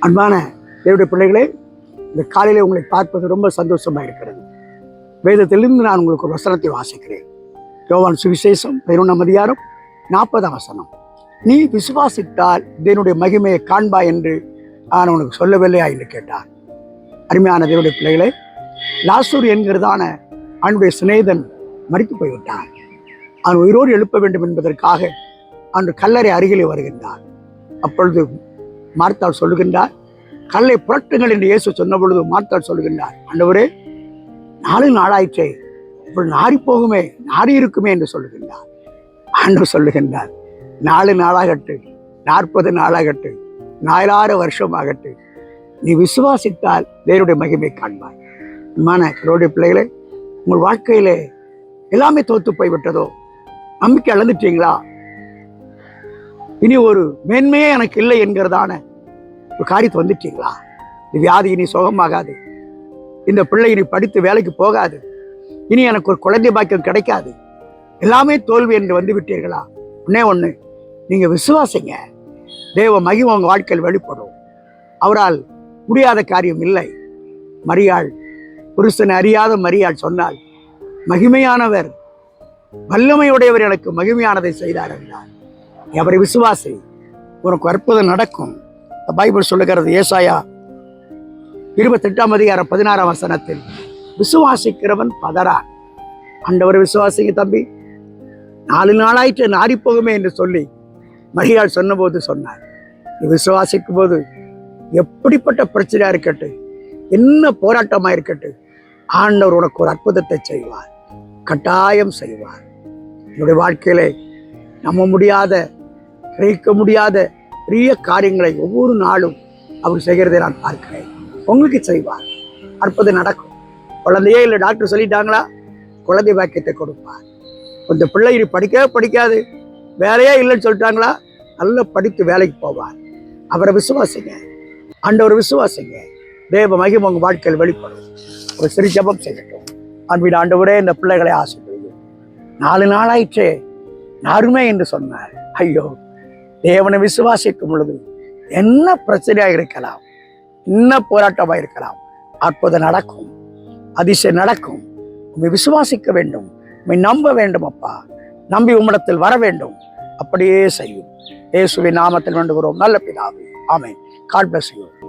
அன்பான தேவடைய பிள்ளைகளே இந்த காலையில் உங்களை பார்ப்பது ரொம்ப சந்தோஷமா இருக்கிறது. வேதத்திலிருந்து நான் உங்களுக்கு ஒரு வசனத்தை வாசிக்கிறேன். யோவான் சுவிசேஷம் பதினொன்றாம் அதிகாரம் நாற்பதாம் வசனம். நீ விசுவாசித்தால் இதனுடைய மகிமையை காண்பா என்று நான் உனக்கு சொல்லவில்லையா? என்று கேட்டார். அருமையான தேவடைய பிள்ளைகளே லாசூர் என்கிறதான அவனுடைய சிநேதன் மறித்து போய்விட்டான். அவன் உயிரோடு எழுப்ப வேண்டும் என்பதற்காக அன்று கல்லறை அருகிலே வருகின்றான். அப்பொழுது மார்த்தாள் சொல்லுகின்றார். கல்லை புரட்டுங்கள் என்று இயேசு சொன்ன பொழுது மார்த்தாள் சொல்லுகின்றார். ஆண்டவரே நாலு நாளாயிற்றே இப்படி நாரி போகுமே நாரி இருக்குமே என்று சொல்லுகின்றார். ஆண்டவர் சொல்லுகின்றார் நாலு நாளாகட்டு நாற்பது நாளாகட்டு நாலாறு வருஷமாகட்டு நீ விசுவாசித்தால் தேவனுடைய மகிமை காண்பாய். மன கரோடைய பிள்ளைகளே உங்கள் வாழ்க்கையிலே எல்லாமே தோத்து போய்விட்டதோ? நம்பிக்கை இழந்துட்டீங்களா? இனி ஒரு மேன்மையே எனக்கு இல்லை என்கிறதான ஒரு காரியத்தை வந்துட்டீங்களா? இந்த வியாதி இனி சுகமாகாது. இந்த பிள்ளை இனி படித்து வேலைக்கு போகாது. இனி எனக்கு ஒரு குழந்தை பாக்கியம் கிடைக்காது. எல்லாமே தோல்வி என்று வந்து விட்டீர்களா? ஒன்னே ஒன்று நீங்கள் விசுவாசிங்க. தேவ மகிமை உங்கள் வாழ்க்கையில் வெளிப்படும். அவரால் முடியாத காரியம் இல்லை. மரியாள் புருஷன் அறியாத மரியாள் சொன்னால் மகிமையானவர் வல்லமையுடையவர் எனக்கு மகிமையானதை செய்தார் என்றார். அவரை விசுவாசி. உனக்கு அற்புதம் நடக்கும். பைபிள் சொல்லுகிறது ஏசாயா இருபத்தெட்டாம் அதிகாரம் பதினாறாம் வசனத்தில் விசுவாசிக்கிறவன் பதறான். அண்டவர் விசுவாசிங்க தம்பி. நாலு நாளாயிற்று நாரி என்று சொல்லி மரியாள் சொன்னபோது சொன்னார். நீ விசுவாசிக்கும் போது எப்படிப்பட்ட பிரச்சனையாக இருக்கட்டும் என்ன போராட்டமாக இருக்கட்டும் ஆண்டவர் உனக்கு ஒரு அற்புதத்தை செய்வார் கட்டாயம் செய்வார். என்னுடைய வாழ்க்கையிலே நம்ப முடியாத கிரகிக்க முடியாத பெரிய காரியங்களை ஒவ்வொரு நாளும் அவர் செய்கிறதை நான் பார்க்கிறேன். உங்களுக்கு செய்வார். அற்புதம் நடக்கும். குழந்தையே இல்லை டாக்டர் சொல்லிட்டாங்களா? குழந்தை பாக்கியத்தை கொடுப்பார். இந்த பிள்ளை படிக்கவே படிக்காது. வேலையே இல்லைன்னு சொல்லிட்டாங்களா? நல்லா படித்து வேலைக்கு போவார். அவரை விசுவாசிங்க. ஆண்டவர் விசுவாசிங்க. தேவ மகிம் உங்கள் வாழ்க்கையில் வெளிப்படும். ஒரு சிறு ஜபம் செய்யட்டும். அன்பின் ஆண்டவரே இந்த பிள்ளைகளை ஆசைப்படுது நாலு நாளாயிற்றே. நாருமே என்று சொன்னார். ஐயோ. தேவனை விசுவாசிக்கும் பொழுது என்ன பிரச்சனையாக இருக்கலாம் என்ன போராட்டமாக இருக்கலாம் அற்புதம் நடக்கும் அதிசயம் நடக்கும். உண்மை விசுவாசிக்க வேண்டும் உண்மை நம்ப வேண்டும் அப்பா. நம்பி உம்மிடத்தில் வர வேண்டும். அப்படியே செய்யும். இயேசுவின் நாமத்தில் வேண்டுகிறோம். நல்ல பிதாவே ஆமை காட் பிளஸ் யூ